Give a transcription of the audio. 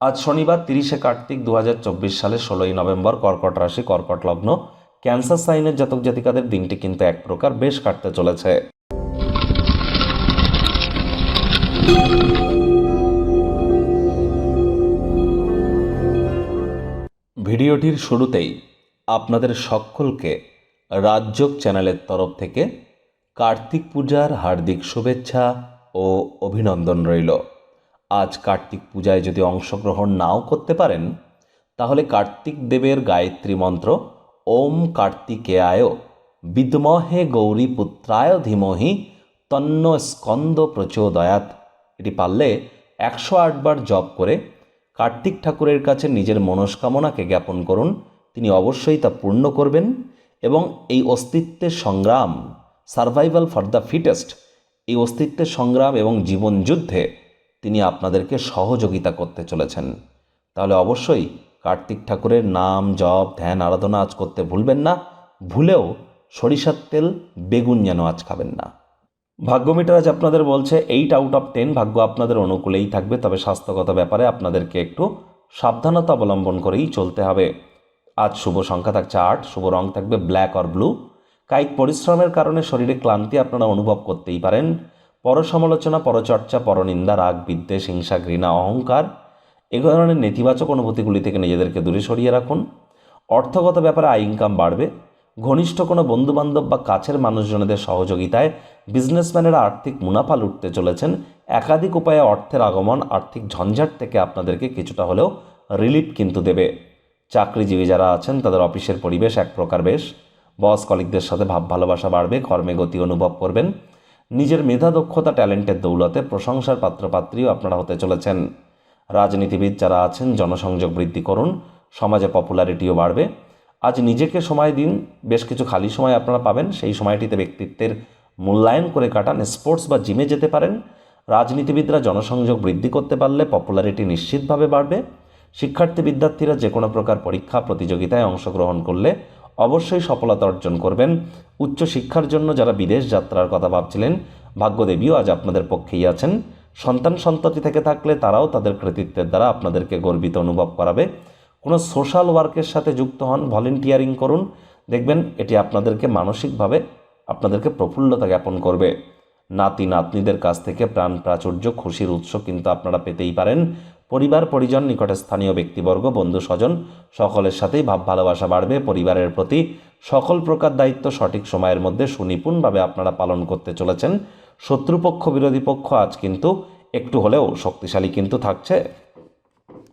আজ শনিবার তিরিশে কার্তিক দু সালের ষোলোই নভেম্বর কর্কট রাশি, কর্কট লগ্ন। ক্যান্সার সাইনের জাতক জাতিকাদের দিনটি কিন্তু এক প্রকার বেশ কাটতে চলেছে। ভিডিওটির শুরুতেই আপনাদের সকলকে রাজযোগ চ্যানেলের তরফ থেকে কার্তিক পূজার হার্দিক শুভেচ্ছা ও অভিনন্দন রইল। আজ কার্তিক পূজায় যদি অংশগ্রহণ নাও করতে পারেন, তাহলে কার্তিক দেবের গায়ত্রী মন্ত্র ওম কার্তিকেয়ায় বিদ্মহে গৌরী পুত্রায় ধীমহি তন্ন স্কন্দ প্রচোদয়াত। এটি পারলে একশো আটবার জপ করে কার্তিক ঠাকুরের কাছে নিজের মনস্কামনাকে জ্ঞাপন করুন। তিনি অবশ্যই তা পূর্ণ করবেন এবং এই অস্তিত্বের সংগ্রাম সার্ভাইভাল ফর দ্য ফিটেস্ট এই অস্তিত্বের সংগ্রাম এবং জীবন যুদ্ধে তিনি আপনাদেরকে সহযোগিতা করতে চলেছেন। তাহলে অবশ্যই কার্তিক ঠাকুরের নাম, জপ, ধ্যান, আরাধনা আজ করতে ভুলবেন না। ভুলেও সরিষার তেল, বেগুন যেন আজ খাবেন না। ভাগ্যমিটার আজ আপনাদের বলছে এইট আউট অফ টেন ভাগ্য আপনাদের অনুকূলেই থাকবে, তবে স্বাস্থ্যগত ব্যাপারে আপনাদেরকে একটু সাবধানতা অবলম্বন করেই চলতে হবে। আজ শুভ সংখ্যা থাকছে আট, শুভ রং থাকবে ব্ল্যাক অর ব্লু কায়িক পরিশ্রমের কারণে শরীরে ক্লান্তি আপনারা অনুভব করতেই পারেন। পরসমালোচনা, পরচর্চা, পরনিন্দা, রাগ, বিদ্বেষ, হিংসা, ঘৃণা, অহংকার, এ ধরনের নেতিবাচক অনুভূতিগুলি থেকে নিজেদেরকে দূরে সরিয়ে রাখুন। অর্থগত ব্যাপারে আয় ইনকাম বাড়বে। ঘনিষ্ঠ কোনো বন্ধুবান্ধব বা কাছের মানুষজনদের সহযোগিতায় বিজনেসম্যানেরা আর্থিক মুনাফা লুটতে চলেছেন। একাধিক উপায়ে অর্থের আগমন, আর্থিক ঝঞ্ঝাট থেকে আপনাদেরকে কিছুটা হলেও রিলিফ কিন্তু দেবে। চাকরিজীবী যারা আছেন, তাদের অফিসের পরিবেশ এক প্রকার বেশ। বস কলিকদের সাথে ভাব ভালোবাসা বাড়বে, কর্মে গতি অনুভব করবেন। নিজের মেধা, দক্ষতা, ট্যালেন্টের দৌলতে প্রশংসার পাত্রপাত্রীও আপনারা হতে চলেছেন। রাজনীতিবিদ যারা আছেন, জনসংযোগ বৃদ্ধি করুন, সমাজে পপুলারিটিও বাড়বে। আজ নিজেকে সময় দিন, বেশ কিছু খালি সময় আপনারা পাবেন, সেই সময়টিতে ব্যক্তিত্বের মূল্যায়ন করে কাটান, স্পোর্টস বা জিমে যেতে পারেন। রাজনীতিবিদরা জনসংযোগ বৃদ্ধি করতে পারলে পপুলারিটি নিশ্চিতভাবে বাড়বে। শিক্ষার্থী বিদ্যার্থীরা যে কোনো প্রকার পরীক্ষা, প্রতিযোগিতায় অংশগ্রহণ করলে অবশ্যই সফলতা অর্জন করবেন। উচ্চ শিক্ষার জন্য যারা বিদেশ যাত্রার কথা ভাবছিলেন, ভাগ্যদেবীও আজ আপনাদের পক্ষেই আছেন। সন্তান সন্ততি থেকে থাকলে তারাও তাদের কৃতিত্বের দ্বারা আপনাদেরকে গর্বিত অনুভব করাবে। কোনো সোশ্যাল ওয়ার্কের সাথে যুক্ত হন, ভলেন্টিয়ারিং করুন। দেখবেন এটি আপনাদেরকে মানসিকভাবে আপনাদেরকে প্রফুল্লতা জ্ঞাপন করবে। নাতি নাতনিদের কাছ থেকে প্রাণ প্রাচুর্য, খুশির উৎস কিন্তু আপনারা পেতেই পারেন। পরিবার, পরিজন, নিকটে স্থানীয় ব্যক্তিবর্গ, বন্ধু, স্বজন, সকলের সাথেই ভাব, ভালোবাসা বাড়বে। পরিবারের প্রতি সকল প্রকার দায়িত্ব সঠিক সময়ের মধ্যে সুনিপুণভাবে আপনারা পালন করতে চলেছেন। শত্রুপক্ষ, বিরোধী পক্ষ আজ কিন্তু একটু হলেও শক্তিশালী কিন্তু থাকছে।